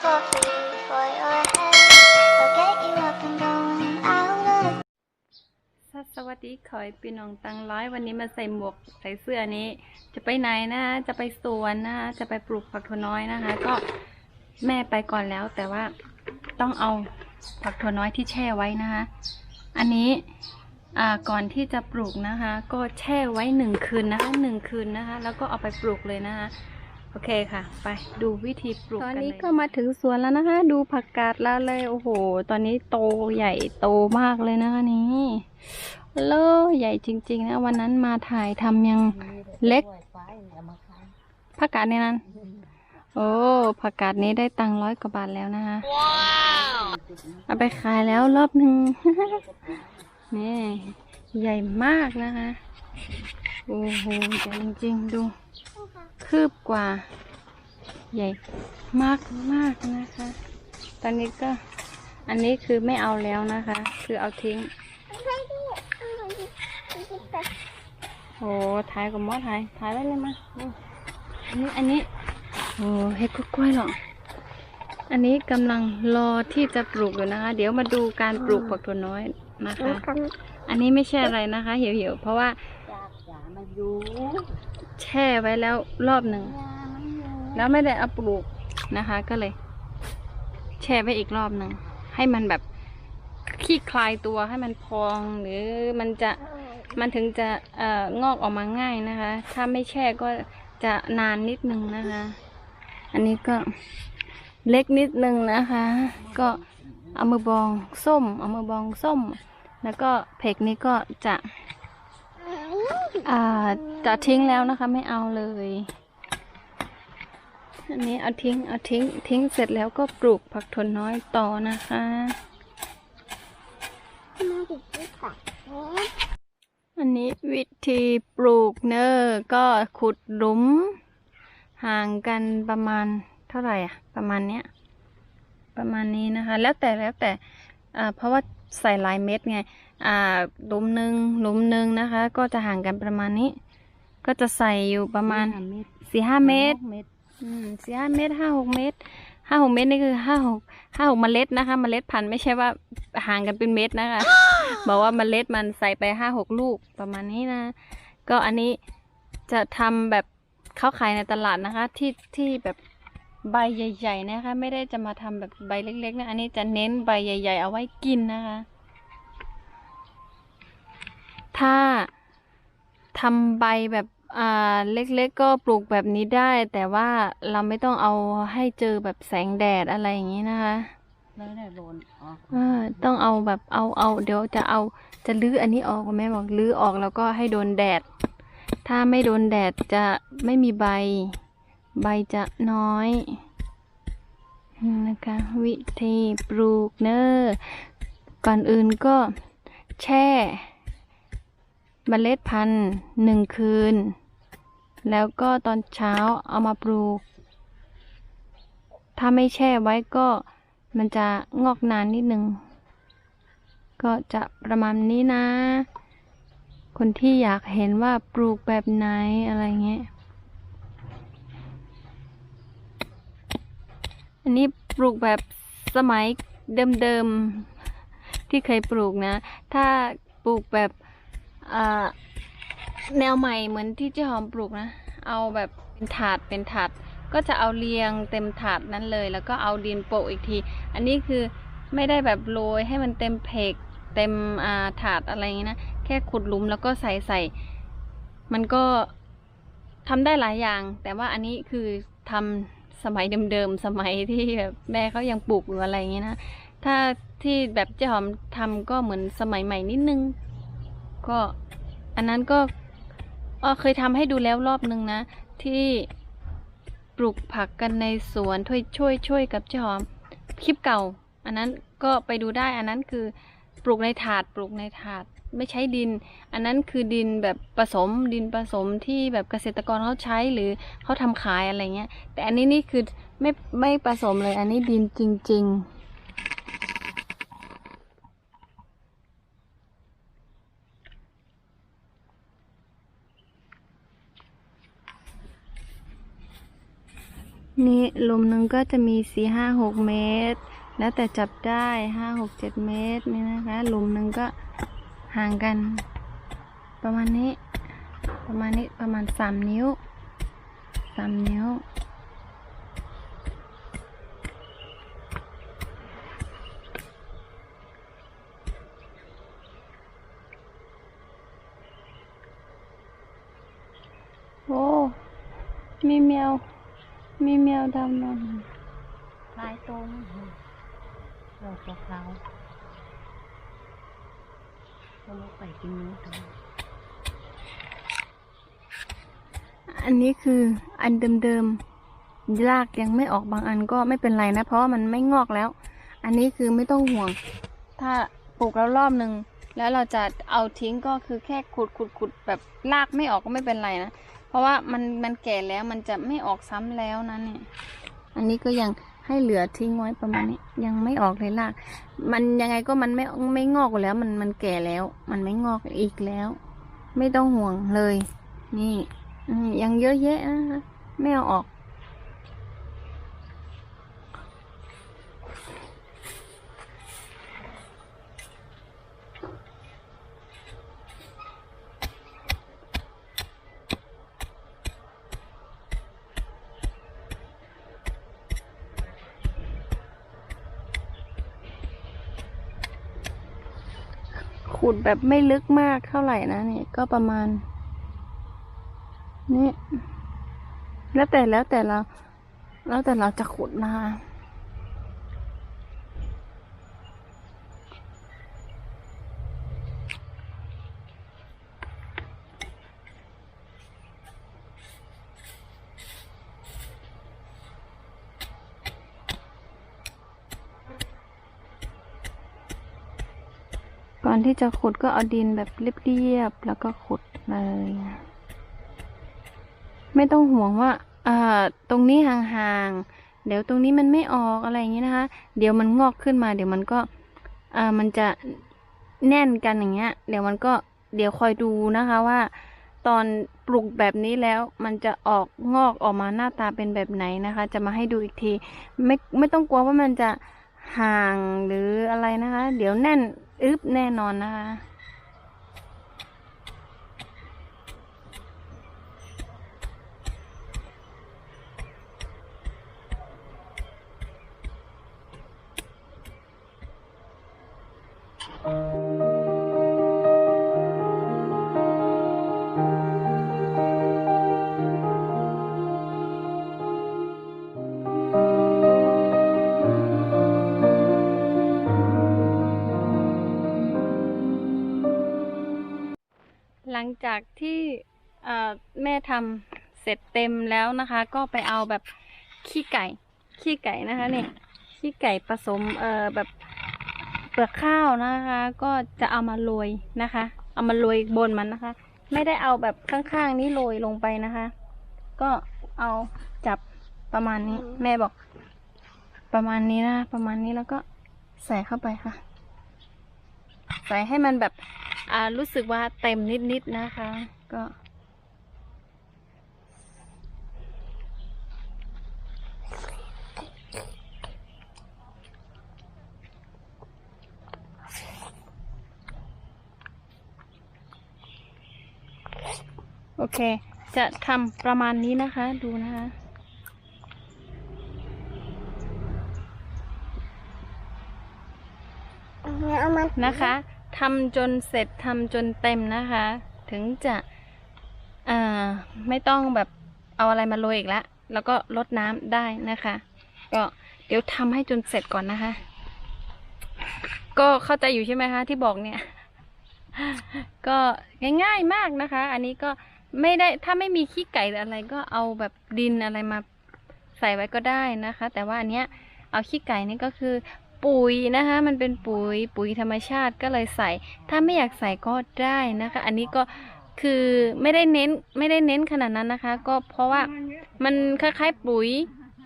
coffee for your head. I'll get you up and going out of สวัสดีขอยพี่น้องตังร้อยวันนี้มาใส่หมวกใส่เสื้อนี้ จะไปไหนนะจะไปสวนนะจะไปปลูกผักถั่วน้อยนะคะ ก็แม่ไปก่อนแล้ว แต่ว่าต้องเอาผักถั่วน้อยที่แช่ไว้นะคะ อันนี้ก่อนที่จะปลูกนะคะ ก็แช่ไว้หนึ่งคืนนะคะหนึ่งคืนนะคะ แล้วก็เอาไปปลูกเลยนะคะ โอเคค่ะ ไปดูวิธีปลูกตอนนี้ก็มาถึงสวนแล้วนะคะ ดูผักกาดแล้วเลยโอ้โห ตอนนี้โตใหญ่โตมากเลยนะคะนี่เลอใหญ่จริง ๆ นะ วันนั้นมาถ่ายทำยังเล็กผักกาดในนั้น โอ้ผักกาดนี้ได้ตังร้อยกว่าบาทแล้วนะคะเอาไปขายแล้วรอบหนึ่งนี่ใหญ่มากนะคะ โอ้โหใหญ่จริงๆดู คืบกว่า ใหญ่มากมากนะคะ ตอนนี้ก็อันนี้คือไม่เอาแล้วนะคะ คือเอาทิ้งโอ้ถ่ายกับมอถ่ายถ่ายไว้เลยมาอืมอันนี้อันนี้โอ้เห็ดกล้วยๆหรออันนี้กำลังรอที่จะปลูกอยู่นะคะ เดี๋ยวมาดูการปลูกผักถั่วน้อยนะคะ อันนี้ไม่ใช่อะไรนะคะ เหี่ยวๆเพราะว่า แช่ไว้แล้วรอบหนึ่ง แล้วไม่ได้เอาปลูกนะคะ ก็เลย แช่ไว้อีกรอบหนึ่ง ให้มันแบบขี้คลายตัวให้มันพองหรือมันจะมันถึงจะเอ่องอกออกมาง่ายนะคะ ถ้าไม่แช่ก็จะนานนิดนึงนะคะ อันนี้ก็เล็กนิดนึงนะคะ ก็เอามือบองส้มเอามือบองส้ม แล้วก็เพกนี้ก็จะ อ่าจะทิ้งแล้วนะคะ ไม่เอาเลยอันนี้เอาทิ้งเอาทิ้งทิ้งเสร็จแล้วก็ปลูกผักถั่วน้อยต่อนะคะอันนี้วิธีปลูกเนอร์ก็ขุดหลุม ห่างกันประมาณเท่าไหร่อะ ประมาณเนี้ยประมาณนี้นะคะ แล้วแต่แล้วแต่เพราะว่าใส่หลายเม็ดไง อ่าหลุมหนึ่งหลุมหนึ่งนะคะ ก็จะห่างกันประมาณนี้ ก็จะใส่อยู่ประมาณสี่ห้าเมตรอืมสี่ห้าเมตรห้าหกเมตรห้าหกเมตรนี่คือห้าหกห้าหกเมล็ดนะคะ เมล็ดพันธุ์ไม่ใช่ว่าห่างกันเป็นเม็ดนะคะ บอกว่าเมล็ดมันใส่ไปห้าหกลูกประมาณนี้นะ ก็อันนี้จะทำแบบเขาขายในตลาดนะคะ ที่ที่แบบใบใหญ่ ๆ นะคะ ไม่ได้จะมาทำแบบใบเล็ก ๆ นะ อันนี้จะเน้นใบใหญ่ ๆ เอาไว้กินนะคะ ถ้าทำใบแบบอ่าเล็กๆก็ปลูกแบบนี้ได้ แต่ว่าเราไม่ต้องเอาให้เจอแบบแสงแดดอะไรอย่างนี้นะคะไม่ได้โดนอ๋อเออต้องเอาแบบเอาเอาเดี๋ยวจะเอาจะลื้ออันนี้ออกแม่บอกลื้อออกแล้วก็ให้โดนแดด ถ้าไม่โดนแดดจะไม่มีใบ ใบจะน้อยนะคะ วิธีปลูกเนอร์ก่อนอื่นก็แช่ เมล็ดพันธุ์หนึ่งคืน แล้วก็ตอนเช้าเอามาปลูก ถ้าไม่แช่ไว้ก็มันจะงอกนานนิดนึง ก็จะประมาณนี้นะ คนที่อยากเห็นว่าปลูกแบบไหนอะไรเงี้ย อันนี้ปลูกแบบสมัยเดิมๆ ที่เคยปลูกนะ ถ้าปลูกแบบ แนวใหม่เหมือนที่เจ๊หอมปลูกนะ เอาแบบเป็นถาดเป็นถาดก็จะเอาเรียงเต็มถาดนั้นเลย แล้วก็เอาดินโปะอีกที อันนี้คือไม่ได้แบบโรยให้มันเต็มเพกเต็มอาถาดอะไรอย่างนี้นะ แค่ขุดหลุมแล้วก็ใส่ใส่ มันก็ทำได้หลายอย่าง แต่ว่าอันนี้คือทำสมัยเดิมๆ สมัยที่แบบแม่เขายังปลูกอยู่อะไรอย่างนี้นะ ถ้าที่แบบเจ๊หอมทำก็เหมือนสมัยใหม่นิดนึง ก็ อันนั้นก็เออเคยทำให้ดูแล้วรอบนึงนะ ที่ปลูกผักกันในสวนช่วยช่วยช่วยกับเจ๊หอมคลิปเก่า อันนั้นก็ไปดูได้อันนั้นคือปลูกในถาดปลูกในถาดไม่ใช้ดิน อันนั้นคือดินแบบผสมดินผสมที่แบบเกษตรกรเขาใช้หรือเขาทำขายอะไรเงี้ย แต่อันนี้นี่คือไม่ไม่ผสมเลยอันนี้ดินจริง ๆ นี่หลุมหนึ่งก็จะมีสี่ห้าหกเมตร แล้วแต่จับได้ห้าหกเจ็ดเมตรนี่นะคะหลุมหนึ่งก็ห่างกัน ประมาณนี้ ประมาณนี้ประมาณสามนิ้วสามนิ้ว โอ้ มีแมว มีแมวดำนอนลายตรงดอกกะเพราเขาลกไปกินนู้นทำไมอันนี้คืออันเดิมๆรากยังไม่ออกบางอันก็ไม่เป็นไรนะ เพราะว่ามันไม่งอกแล้ว อันนี้คือไม่ต้องห่วง ถ้าปลูกแล้วรอบหนึ่งแล้วเราจะเอาทิ้งก็คือแค่ขุดขุดขุดแบบรากไม่ออกก็ไม่เป็นไรนะ เพราะว่ามันมันแก่แล้วมันจะไม่ออกซ้ำแล้วนะเนี่ย อันนี้ก็ยังให้เหลือทิ้งไว้ประมาณนี้ ยังไม่ออกเลยราก มันยังไงก็มันไม่ไม่งอกแล้ว มันมันแก่แล้ว มันไม่งอกอีกแล้ว ไม่ต้องห่วงเลย นี่ยังเยอะแยะนะคะไม่เอาออก ดแบบไม่ลึกมากเท่าไหร่นะเนี่ยก็ประมาณนี่แล้วแต่แล้วแต่เรา แล้วแต่เราจะขุดนะคะ อนที่จะขุดก็เอาดินแบบเรียบๆแล้วก็ขุดเลย ไม่ต้องห่วงว่าอ่าตรงนี้ห่างๆ เดี๋ยวตรงนี้มันไม่ออกอะไรอย่างนี้นะคะ เดี๋ยวมันงอกขึ้นมา เดี๋ยวมันก็อ่ามันจะแน่นกันอย่างเงี้ย เดี๋ยวมันก็เดี๋ยวคอยดูนะคะว่า ตอนปลูกแบบนี้แล้วมันจะออกงอกออกมาหน้าตาเป็นแบบไหนนะคะ จะมาให้ดูอีกที ไม่ไม่ต้องกลัวว่ามันจะห่างหรืออะไรนะคะ เดี๋ยวแน่น อึบแน่นอนนะคะ จากที่แม่ทำเสร็จเต็มแล้วนะคะ ก็ไปเอาแบบขี้ไก่ ขี้ไก่นะคะเนี่ยขี้ไก่ผสมเอ่อแบบเปลือกข้าวนะคะ ก็จะเอามาโรยนะคะ เอามาโรยบนมันนะคะ ไม่ได้เอาแบบข้างๆนี้โรยลงไปนะคะ ก็เอาจับประมาณนี้ แม่บอก ประมาณนี้นะประมาณนี้แล้วก็ใส่เข้าไปค่ะ ใส่ให้มันแบบ รู้สึกว่าเต็มนิดๆนะคะ ก็โอเค จะทำประมาณนี้นะคะ ดูนะคะเอามันนะคะ ทำจนเสร็จทำจนเต็มนะคะ ถึงจะอ่าไม่ต้องแบบเอาอะไรมาโรยอีกแล้วแล้วก็ลดน้ำได้นะคะ ก็เดี๋ยวทำให้จนเสร็จก่อนนะคะ ก็เข้าใจอยู่ใช่ไหมคะที่บอกเนี่ย ก็ง่ายๆมากนะคะ อันนี้ก็ไม่ได้ถ้าไม่มีขี้ไก่ออะไรก็เอาแบบดินอะไรมาใส่ไว้ก็ได้นะคะ แต่ว่าอันเนี้ยเอาขี้ไก่นี่ก็คือ ปุ๋ยนะคะ มันเป็นปุ๋ยปุ๋ยธรรมชาติก็เลยใส่ ถ้าไม่อยากใส่ก็ได้นะคะ อันนี้ก็คือไม่ได้เน้นไม่ได้เน้นขนาดนั้นนะคะ ก็เพราะว่ามันคล้ายๆปุ๋ย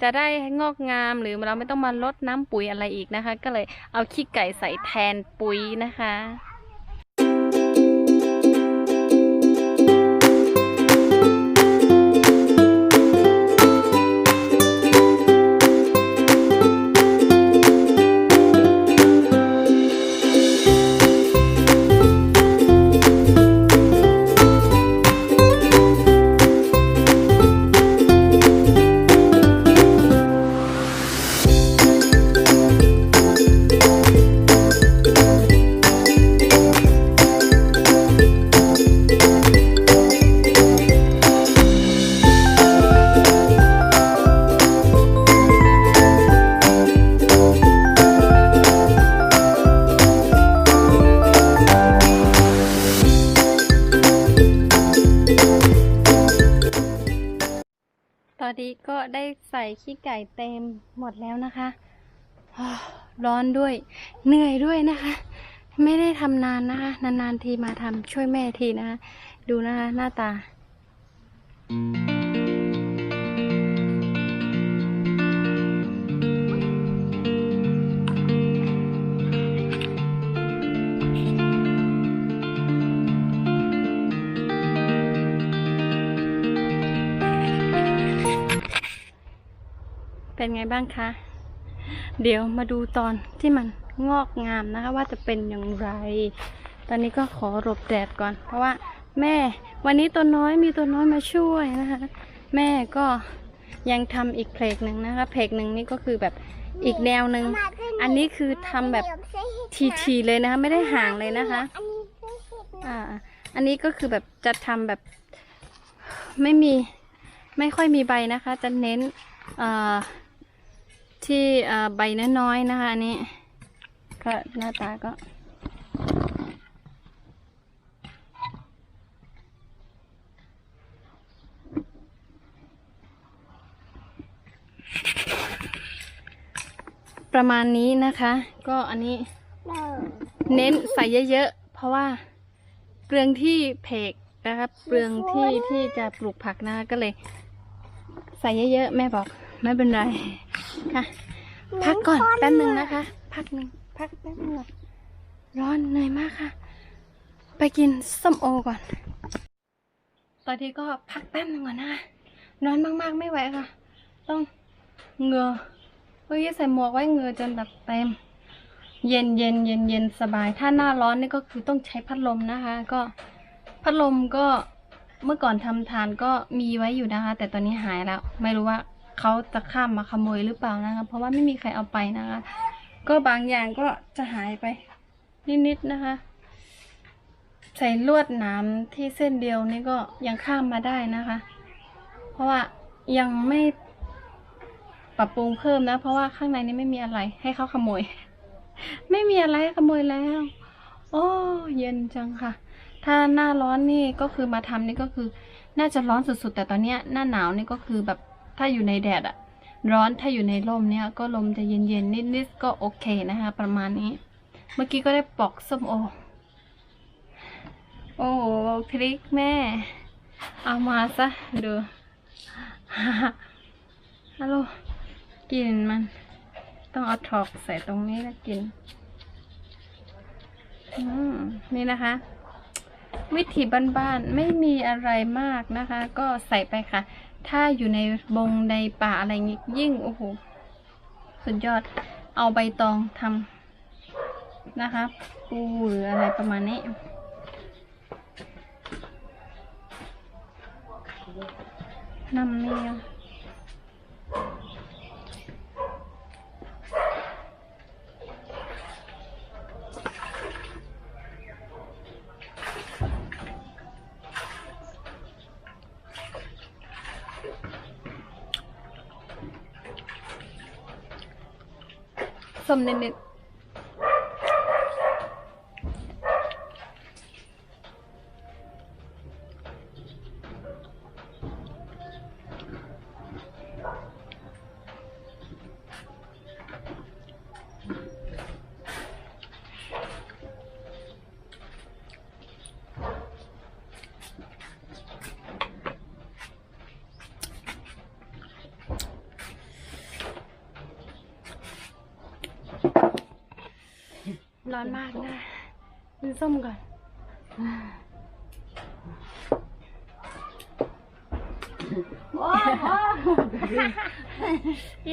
จะได้งอกงามหรือเราไม่ต้องมาลดน้ำปุ๋ยอะไรอีกนะคะ ก็เลยเอาขี้ไก่ใส่แทนปุ๋ยนะคะ เต็มหมดแล้วนะคะร้อนด้วยเหนื่อยด้วยนะคะ ไม่ได้ทำนานนะคะ นานๆทีมาทำช่วยแม่ทีนะคะ ดูนะคะ หน้าตา เป็นไงบ้างคะ เดี๋ยวมาดูตอนที่มันงอกงามนะคะ ว่าจะเป็นอย่างไร ตอนนี้ก็ขอหลบแดดก่อน เพราะว่าแม่วันนี้ตัวน้อยมีตัวน้อยมาช่วยนะคะ แม่ก็ยังทำอีกเพลงหนึ่งนะคะ เพลงหนึ่งนี่ก็คือแบบอีกแนวหนึ่งอันนี้คือทำแบบทีๆเลยนะคะ ไม่ได้ห่างเลยนะคะอันนี้ไม่เห็ดนะอ่าอันนี้ก็คือแบบจะทำแบบไม่มีไม่ค่อยมีใบนะคะ จะเน้นเอ่อ ที่ใบน้อยๆนะคะอันนี้ก็หน้าตาก็ ประมาณนี้นะคะ ก็อันนี้เน้นใส่เยอะๆ เพราะว่าเปลืองที่เพกนะครับเปลืองที่ที่จะปลูกผักนะก็เลย ใส่เยอะๆ แม่บอก ไม่เป็นไร ค่ะ พักก่อนแป๊บหนึ่งนะคะ พักหนึ่งพักแป๊บหนึงก่อนร้อนเหนื่อยมากค่ะ ไปกินส้มโอก่อน ตอนนี้ก็พักแป๊บหนึ่งก่อนนะคะร้อนมากๆไม่ไหวค่ะ ต้องเหงื่อเมื่อกี้ใส่หมวกไว้เหงื่อจนแบบเต็ม เย็นเย็นเย็นเย็นสบาย ถ้าหน้าร้อนนี่ก็คือต้องใช้พัดลมนะคะ ก็พัดลมก็เมื่อก่อนทำทานก็มีไว้อยู่นะคะ แต่ตอนนี้หายแล้ว ไม่รู้ว่า เขาจะข้ามมาขโมยหรือเปล่านะคะ เพราะว่าไม่มีใครเอาไปนะคะ ก็บางอย่างก็จะหายไปนิดๆนะคะ ใส่ลวดหนามที่เส้นเดียวนี่ก็ยังข้ามมาได้นะคะ เพราะว่ายังไม่ปรับปรุงเพิ่มนะ เพราะว่าข้างในนี้ไม่มีอะไร ให้เขาขโมย ไม่มีอะไรให้ขโมยแล้ว โอ้เย็นจังค่ะ ถ้าหน้าร้อนนี่ก็คือมาทำนี่ก็คือ น่าจะร้อนสุดๆ แต่ตอนเนี้ยหน้าหนาวนี่ก็คือแบบ ถ้าอยู่ในแดดอะร้อนถ้าอยู่ในร่มเนี่ยก็ลมจะเย็นๆนิดๆก็โอเคนะคะ ประมาณนี้ เมื่อกี้ก็ได้ปอกส้มโอ โอ้โหพริกแม่ เอามาซะดูฮัลโหลกลินมัน ต้องเอาถอกใส่ตรงนี้นะกินอืมนี่นะคะ วิถีบ้านๆไม่มีอะไรมากนะคะ ก็ใส่ไปค่ะ ถ้าอยู่ในบงในป่าอะไรงี้ยิ่งโอ้โหสุดยอดเอาใบตองทำนะคะปูหรืออะไรประมาณนี้น้ำเมีย ว ส้มนิดๆร้อนมากนะกิน ส้มก่อน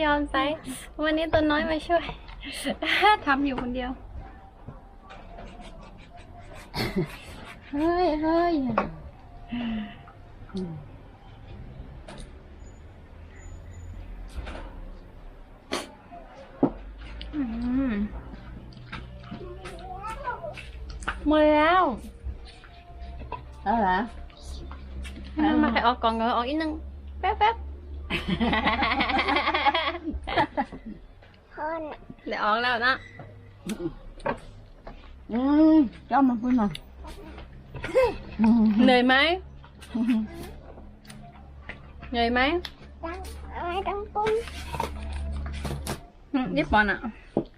ยอมไซวันนี้ตัวน้อยมาช่วยทำอยู่คนเดียว เฮ้ยเฮ้ยอืม หมดแล้วเอาเหรอให้มันมาใครออกกล่องก่อนออกอีกนึงแป๊บแป๊บคนเดี๋ยวออกแล้วนะอืมเจ้ามาพูดมาเหนื่อยไหมเหนื่อยไหมตั้งไม้ตั้งปุ้มอืมญี่ปุ่นอะนางปุนล่ะ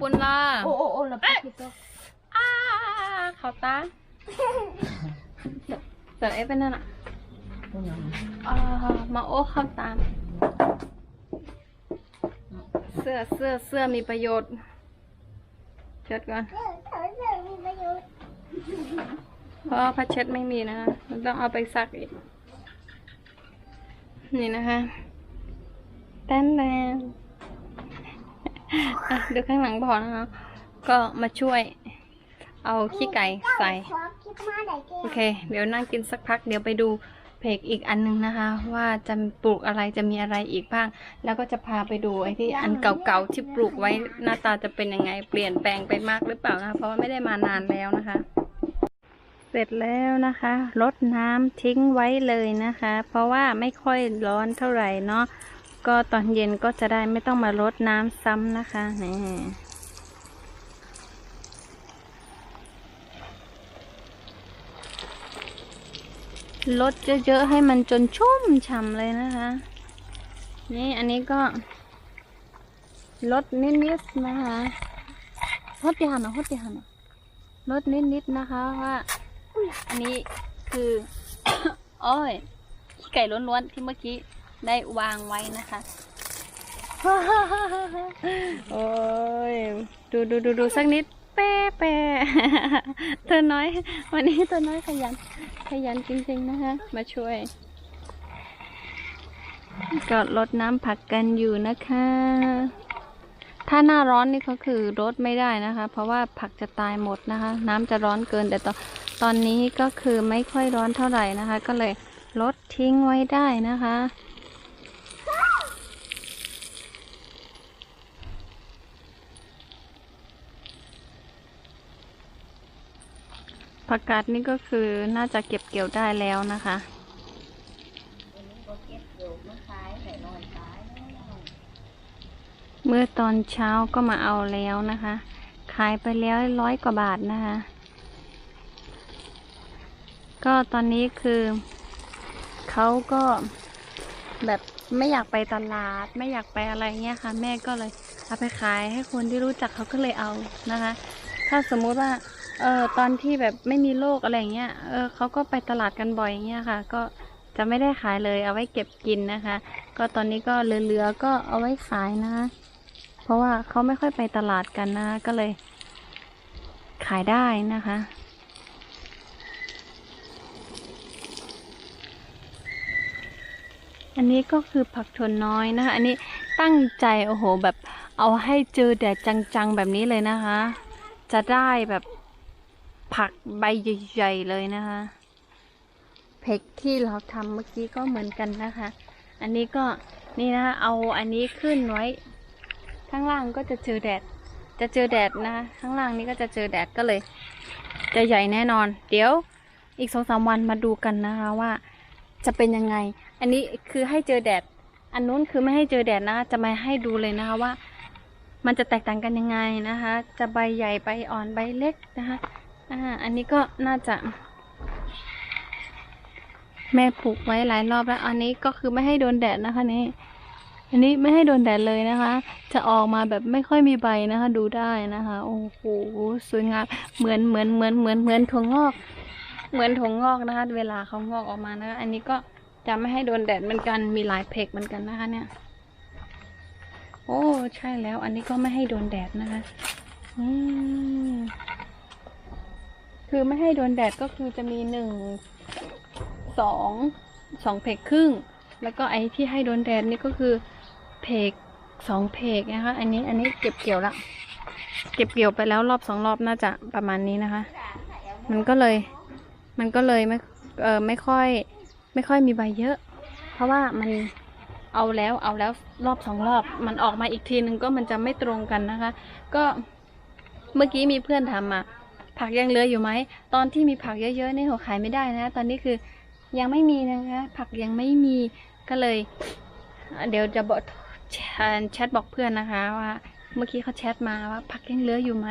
ปุ่นละโอ้โอ้โอ้แล้วพี่ตัวอ้าเขาตาเกิดไอ้เป็นนั่นอะอ่ามาโอ้เข้าตามเสื้อเสื้อเสื้อมีประโยชน์เช็ดก่อนเออเธอเธอมีประโยชน์เพราะว่าผ้าเช็ดไม่มีนะคะมันต้องเอาไปซักอีก นี่นะคะแต้นแรง อะดูข้างหลังพอนะคะ ก็มาช่วย เอาขี้ไก่ใส่ โอเค เดี๋ยวนั่งกินสักพัก เดี๋ยวไปดูเพจอีกอันหนึงนะคะ ว่าจะปลูกอะไรจะมีอะไรอีกบ้าง แล้วก็จะพาไปดูไอ้ที่อันเก่าๆที่ปลูกไว้หน้าตาจะเป็นยังไง เปลี่ยนแปลงไปมากหรือเปล่านะคะเพราะว่าไม่ได้มานานแล้วนะคะ เสร็จแล้วนะคะรดน้ำทิ้งไว้เลยนะคะ เพราะว่าไม่ค่อยร้อนเท่าไหร่เนาะ ก็ตอนเย็นก็จะได้ไม่ต้องมารดน้ำซ้ำนะคะนี่รดเยอะๆให้มันจนชุ่มฉ่ำเลยนะคะ นี่อันนี้ก็ลดนิดๆนะคะฮดยานะฮดยานะลดนิดๆนะคะว่าอันนี้คือ อ้อยไก่ล้วนๆที่เมื่อกี้ ได้วางไว้นะคะ โอ้ย ดูดูดูดูสักนิดแป๊ะแป๊ะเธอน้อย วันนี้เธอน้อยขยัน ขยันจริงๆนะคะ มาช่วยก็ลดน้ำผักกันอยู่นะคะ ถ้าหน้าร้อนนี่ก็คือรดไม่ได้นะคะ เพราะว่าผักจะตายหมดนะคะ น้ำจะร้อนเกินแต่ตอนตอนนี้ก็คือไม่ค่อยร้อนเท่าไหร่นะคะ ก็เลยลดทิ้งไว้ได้นะคะ ผักกาดนี่ก็คือน่าจะเก็บเกี่ยวได้แล้วนะคะเมื่อตอนเช้าก็มาเอาแล้วนะคะ ขายไปแล้วร้อยกว่าบาทนะคะ ก็ตอนนี้คือเขาก็แบบไม่อยากไปตลาด ไม่อยากไปอะไรเงี้ยค่ะ แม่ก็เลยเอาไปขายให้คนที่รู้จักเขาก็เลยเอานะคะ ถ้าสมมุติว่า เออตอนที่แบบไม่มีโรคอะไรเงี้ย เออเขาก็ไปตลาดกันบ่อยเงี้ยค่ะ ก็จะไม่ได้ขายเลย เอาไว้เก็บกินนะคะ ก็ตอนนี้ก็เหลือๆก็เอาไว้ขายนะคะเพราะว่าเขาไม่ค่อยไปตลาดกันนะ ก็เลย ขายได้นะคะอันนี้ก็คือผักถั่วน้อยนะคะ อันนี้ตั้งใจโอ้โหแบบเอาให้เจอแดดจังๆแบบนี้เลยนะคะ จะได้แบบ ผักใบใหญ่ๆเลยนะคะเพกที่เราทำเมื่อกี้ก็เหมือนกันนะคะ อันนี้ก็นี่นะคะเอาอันนี้ขึ้นไว้ ข้างล่างก็จะเจอแดด จะเจอแดดนะคะข้างล่างนี้ก็จะเจอแดดก็เลย จะใหญ่แน่นอน เดี๋ยวอีกสองสามวันมาดูกันนะคะว่า จะเป็นยังไง อันนี้คือให้เจอแดด อันนู้นคือไม่ให้เจอแดดนะคะจะมาให้ดูเลยนะคะว่า มันจะแตกต่างกันยังไงนะคะ จะใบใหญ่ใบอ่อนใบเล็กนะคะ อ่า อันนี้ก็น่าจะ แม่ปลูกไว้หลายรอบแล้ว อันนี้ก็คือไม่ให้โดนแดดนะคะนี่ อันนี้ไม่ให้โดนแดดเลยนะคะ จะออกมาแบบไม่ค่อยมีใบนะคะ ดูได้นะคะ โอ้โห สวยงาม เหมือนเหมือนเหมือนเหมือนเหมือนถั่วงอก เหมือนถั่วงอกนะคะ เวลาเขางอกออกมานะคะ อันนี้ก็จะไม่ให้โดนแดดเหมือนกัน มีหลายเพกเหมือนกันนะคะ เนี่ย โอ้ ใช่แล้ว อันนี้ก็ไม่ให้โดนแดดนะคะ อืม คือไม่ให้โดนแดดก็คือจะมีหนึ่งสองสองเพกครึ่ง แล้วก็ไอ้ที่ให้โดนแดดนี่ก็คือเพกสองเพกนะคะ อันนี้อันนี้เก็บเกี่ยวละเก็บเกี่ยวไปแล้วรอบสองรอบน่าจะประมาณนี้นะคะ มันก็เลย มันก็เลยไม่เออไม่ค่อย ไม่ค่อยมีใบเยอะ เพราะว่ามันเอาแล้วเอาแล้วรอบสองรอบ มันออกมาอีกทีนึงก็มันจะไม่ตรงกันนะคะ ก็เมื่อกี้มีเพื่อนถามมา ผักยังเหลืออยู่ไหม ตอนที่มีผักเยอะๆนี่หัวขายไม่ได้นะ ตอนนี้คือยังไม่มีนะคะ ผักยังไม่มีก็เลย เดี๋ยวจะบอกแชทแชทบอกเพื่อนนะคะว่า เมื่อกี้เขาแชทมาว่า ผักยังเหลืออยู่ไหม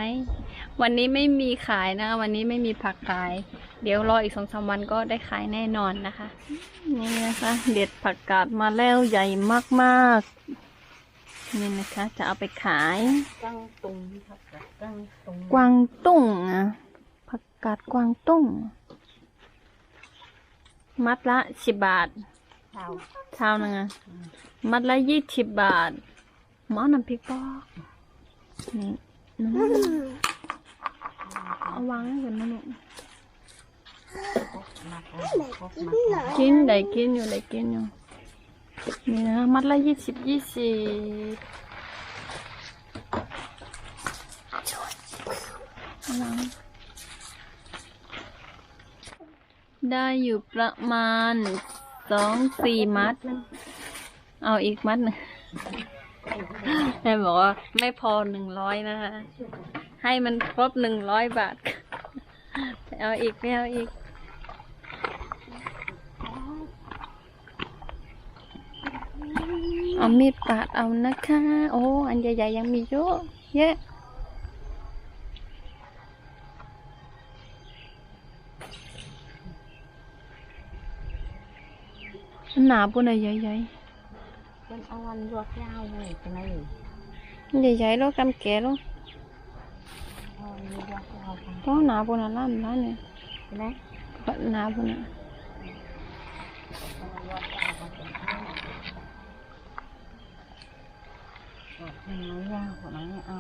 วันนี้ไม่มีขายนะ วันนี้ไม่มีผักขาย เดี๋ยวรออีกสองสามวันก็ได้ขายแน่นอนนะคะ นี่นะคะ เด็ดผักกาดมาแล้วใหญ่มากๆ นี่นะคะ จะเอาไปขายตั้งตรงครับตั้งตรงกวางตุ้งอะผักกาดกวางตุ้ง มัดละสิบบาทเท้าเท่านึงอะมัดละยี่สิบบาท หมอน้ำพริกปอกนี่น้ำเอาวางให้กันนะลูกมาครบมากินได้กินอยู่ได้กินอยู่ เนี่นะมัดละยี่สิบยี่สิบได้อยู่ประมาณสองสี่มัด เอาอีกมัดหนึ่งแม่บอกว่าไม่พอหนึ่งร้อยนะคะ ให้มันครบหนึ่งร้อยบาท เอาอีกไปเอาอีก เอามีดปาดเอานะคะ โอ้ อันใหญ่ๆยังมีเยอะแยะมันหนาปุ่นอะใหญ่เป็นออนรวดยาวเลยใช่ไหมๆใหญ่ๆแล้วกำแก่แล้วออนรวดยาวกันก็หนาปุ่นอะล่ามล้านเนี่ยใช่ไหมก็หนาปุ่นอะ มันไม่ยาวกว่านั้นเอา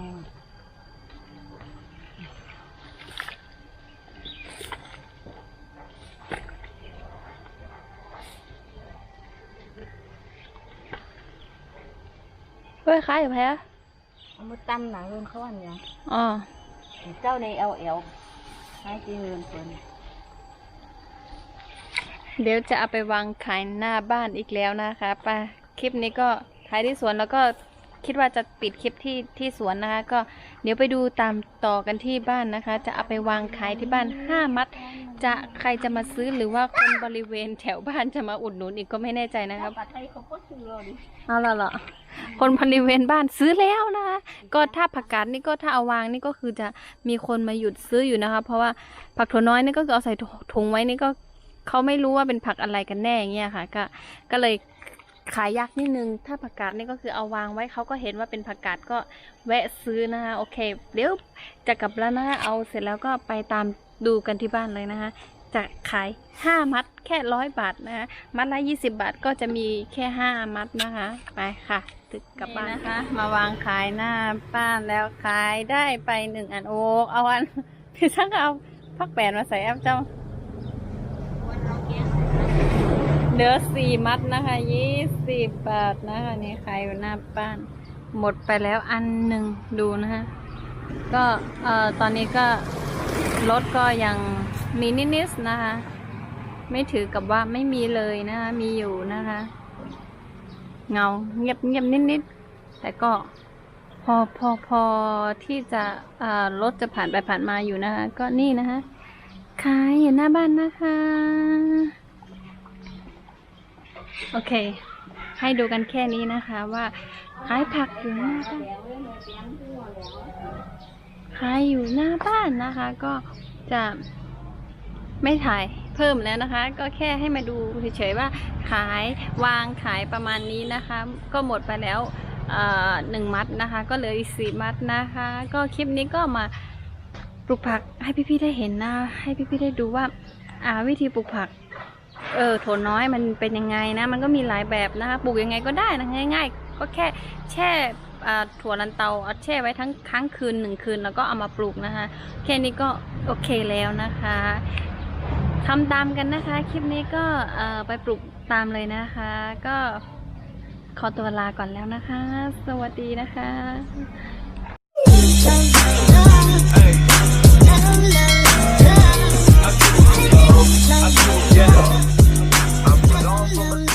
เฮ้ยขายอยู่แพ้เอามาตั้มหนาเรื่องเขาอันเนี้ยอ๋อเจ้าในเอลเอลให้จีเงินคนเดี๋ยวจะเอาไปวางขายหน้าบ้านอีกแล้วนะคะไปคลิปนี้ก็ถ่ายที่สวนแล้วก็ คิดว่าจะปิดคลิปที่ที่สวนนะคะ ก็เดี๋ยวไปดูตามต่อกันที่บ้านนะคะ จะเอาไปวางขายที่บ้านห้ามัด จะใครจะมาซื้อหรือว่าคนบริเวณแถวบ้านจะมาอุดหนุนอีกก็ไม่แน่ใจนะครับปัดไทยเขาก็ซื้อเราดิเอาละเหรอคนบริเวณบ้านซื้อแล้วนะคะก็ถ้าผักกาดนี่ก็ถ้าเอาวางนี่ก็คือจะมีคนมาหยุดซื้ออยู่นะคะ เพราะว่าผักถั่วน้อยนี่ก็คือเอาใส่ถุงไว้นี่ก็เขาไม่รู้ว่าเป็นผักอะไรกันแน่อย่างเงี้ยค่ะ ก็ก็เลย ขายยากนิดนึง ถ้าผักกาดนี่ก็คือเอาวางไว้เขาก็เห็นว่าเป็นผักกาดก็แวะซื้อนะคะ โอเค เดี๋ยวจะกลับแล้วนะเอาเสร็จแล้วก็ไปตามดูกันที่บ้านเลยนะคะ จะขายห้ามัดแค่ร้อยบาทนะคะ มัดละยี่สิบาทก็จะมีแค่ห้ามัดนะคะ ไปค่ะตึกกลับบ้านนะคะ มาวางขายหน้าบ้านแล้วขายได้ไปหนึ่งอันโอ้เอาอันพี่ช่างเอาพักแปนมาใส่แอปเจ้า เหลือสี่มัดนะคะยี่สิบบาทนะคะนี่ขายอยู่หน้าบ้าน หมดไปแล้วอันหนึ่งดูนะคะก็เอ่อตอนนี้ก็รถก็ยังมีนิดๆนะคะ ไม่ถือกับว่าไม่มีเลยนะคะมีอยู่นะคะ เงาเงียบเงียบนิดๆแต่ก็พอพอพอที่จะเอ่อรถจะผ่านไปผ่านมาอยู่นะคะ ก็นี่นะคะขายอยู่หน้าบ้านนะคะ โอเค ให้ดูกันแค่นี้นะคะว่าขายผักอยู่หน้าบ้านขายอยู่หน้าบ้านนะคะ ก็จะไม่ถ่ายเพิ่มแล้วนะคะ ก็แค่ให้มาดูเฉยๆว่าขาย วางขายประมาณนี้นะคะ ก็หมดไปแล้วหนึ่งมัดนะคะ ก็เหลืออีกสี่มัดนะคะ ก็คลิปนี้ก็มาปลูกผักให้พี่ๆได้เห็นนะ ให้พี่ๆได้ดูว่าอ่าวิธีปลูกผัก เออถั่วน้อยมันเป็นยังไงนะ มันก็มีหลายแบบนะคะปลูกยังไงก็ได้นะง่าย ๆ ก็แค่แช่ถั่วลันเตาเอาแช่ไว้ทั้งค้างคืนหนึ่งคืนแล้วก็เอามาปลูกนะคะแค่นี้ก็โอเคแล้วนะคะทำตามกันนะคะ คลิปนี้ก็ไปปลูกตามเลยนะคะ ก็ขอตัวลาก่อนแล้วนะคะ สวัสดีนะคะ I feel, yeah. no.